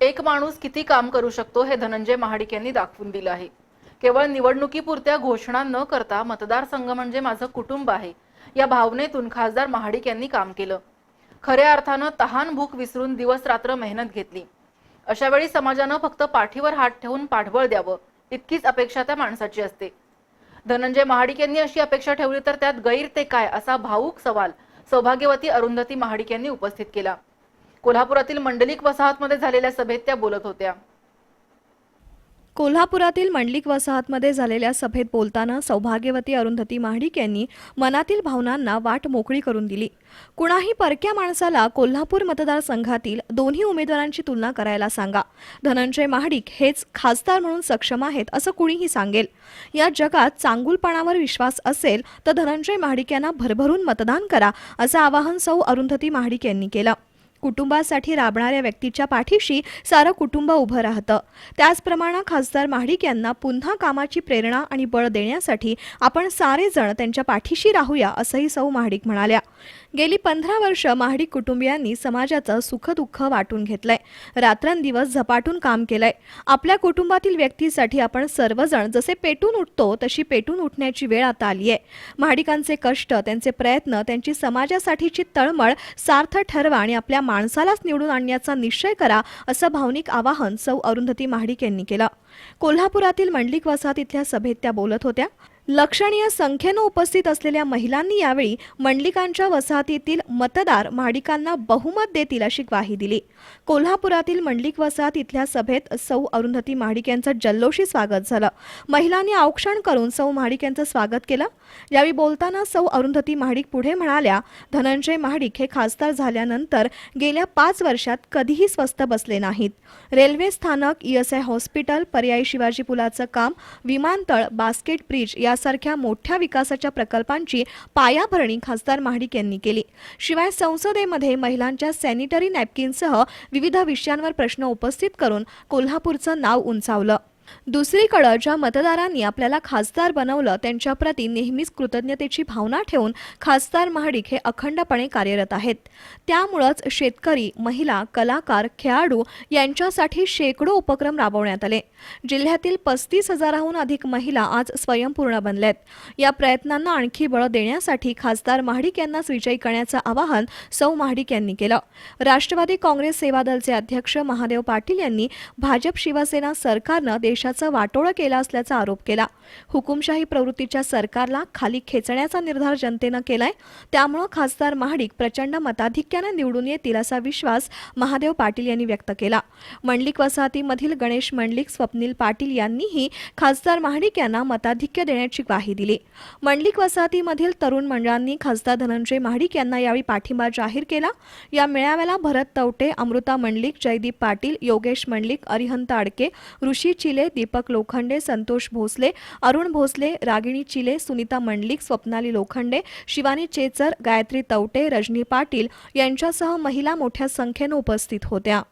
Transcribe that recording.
एक माणूस किती काम करू शकतो हे धनंजय महाडिक यांनी दाखवून दिलं आहे. केवळ निवडणुकीपुरत्या घोषणा न करता मतदारसंघ म्हणजे माझं कुटुंब आहे. या भावनेतून खासदार महाडिक यांनी काम केलं. खऱ्या अर्थानं तहान भूक विसरून दिवस रात्र मेहनत घेतली. अशा वेळी समाजानं फक्त पाठीवर हात ठेवून पाठबळ द्यावं इतकीच अपेक्षा त्या माणसाची असते. धनंजय महाडिक यांनी अशी अपेक्षा ठेवली तर त्यात गैर ते काय असा भाऊक सवाल सौभाग्यवती अरुंधती महाडिक यांनी उपस्थित केला. कोल्हापुरातील मंडलिक वसाहतमध्ये झालेल्या सभेत त्या बोलत होत्या. कोल्हापुरातील मंडलिक वसाहतमध्ये झालेल्या सभेत बोलताना सौभाग्यवती अरुंधती महाडिक यांनी मनातील भावनांना वाट मोकळी करून दिली. कुणाही परक्या माणसाला कोल्हापूर मतदारसंघातील दोन्ही उमेदवारांची तुलना करायला सांगा. धनंजय महाडिक हेच खासदार म्हणून सक्षम आहेत असं कुणीही सांगेल. या जगात चांगुलपणावर विश्वास असेल तर धनंजय महाडिक यांना भरभरून मतदान करा असं आवाहन सौ अरुंधती महाडिक यांनी केलं. कुटुंबासाठी राबणाऱ्या व्यक्तीच्या पाठीशी सारं कुटुंब उभं राहतं. त्याचप्रमाणे खासदार महाडिक यांना पुन्हा कामाची प्रेरणा आणि बळ देण्यासाठी आपण सारेजण त्यांच्या पाठीशी राहूया असंही सौ महाडिक म्हणाल्या. गेली पंधरा वर्ष महाडिक कुटुंबियांनी समाजाचं सुखदुःख वाटून घेतलंय. रात्रंदिवस झपाटून काम केलंय. आपल्या कुटुंबातील व्यक्तीसाठी आपण सर्वजण जसे पेटून उठतो तशी पेटून उठण्याची वेळ आता आली आहे महाडिकांचे कष्ट त्यांचे प्रयत्न त्यांची समाजासाठीची तळमळ सार्थ ठरवा आणि आपल्या माणसालाच निवडून आणण्याचा निश्चय करा असं भावनिक आवाहन सौ अरुंधती महाडिक यांनी केलं. कोल्हापुरातील मंडलिक वसाहत इथल्या सभेत त्या बोलत होत्या. लक्षणीय संख्येनं उपस्थित असलेल्या महिलांनी यावेळी मंडलिकांच्या वसाहतीतील मतदार महाडिकांना बहुमत देतील अशी ग्वाही दिली. कोल्हापुरातील मंडलिक वसाहत इथल्या सभेत सौ अरुंधती महाडिक यांचं जल्लोषी स्वागत झालं. महिलांनी औक्षण करून सौ महाडिक यांचं स्वागत केलं. यावेळी बोलताना सौ अरुंधती महाडिक पुढे म्हणाल्या धनंजय महाडिक हे खासदार झाल्यानंतर गेल्या पाच वर्षात कधीही स्वस्त बसले नाहीत. रेल्वे स्थानक ईएसआय आय हॉस्पिटल पर्यायी शिवाजी पुलाचं काम विमानतळ बास्केट ब्रिज या यासारख्या मोठ्या विकासाच्या प्रकल्पांची पायाभरणी खासदार महाडिक यांनी केली. शिवाय संसदेमध्ये महिलांच्या सॅनिटरी नॅपकिनसह विविध विषयांवर प्रश्न उपस्थित करून कोल्हापूरचं नाव उंचावलं. दुसरीकडं ज्या मतदारांनी आपल्याला खासदार बनवलं त्यांच्याप्रती नेहमीच कृतज्ञतेची भावना ठेवून खासदार महाडिक हे अखंडपणे कार्यरत आहेत. त्यामुळंच शेतकरी महिला कलाकार खेळाडू यांच्यासाठी शेकडो उपक्रम राबवण्यात आले. जिल्ह्यातील पस्तीस हजाराहून अधिक महिला आज स्वयंपूर्ण बनल्यात. या प्रयत्नांना आणखी बळ देण्यासाठी खासदार महाडिक यांनाच विजयी करण्याचं आवाहन सौ महाडिक यांनी केलं. राष्ट्रवादी काँग्रेस सेवा दलचे अध्यक्ष महादेव पाटील यांनी भाजप शिवसेना सरकारनं देशाचं वाटोळं केलं असल्याचा आरोप केला. हुकुमशाही प्रवृत्तीच्या सरकारला खाली खेचण्याचा निर्धार जनतेनं केलाय. त्यामुळं खासदार महाडिक प्रचंड मताधिक्यानं निवडून येतील असा विश्वास महादेव पाटील यांनी व्यक्त केला. मंडलिक वसाहतीमधील गणेश मंडलिक स्वप्नील पाटील यांनीही खासदार महाडिक यांना मताधिक्य देण्याची ग्वाही दिली. मंडलिक वसाहतीमधील तरुण मंडळांनी खासदार धनंजय महाडिक यांना यावेळी पाठिंबा जाहीर केला. या मेळाव्याला भरत तवटे अमृता मंडलिक जयदीप पाटील योगेश मंडलिक अरिहंत अडके ऋषी चिले दीपक लोखंडे संतोष भोसले अरुण भोसले रागिणी चिले सुनीता मंडलिक स्वप्नाली लोखंडे शिवानी चेचर गायत्री तवटे रजनी पाटील यांच्यासह महिला मोठ्या संख्येनं उपस्थित होत्या.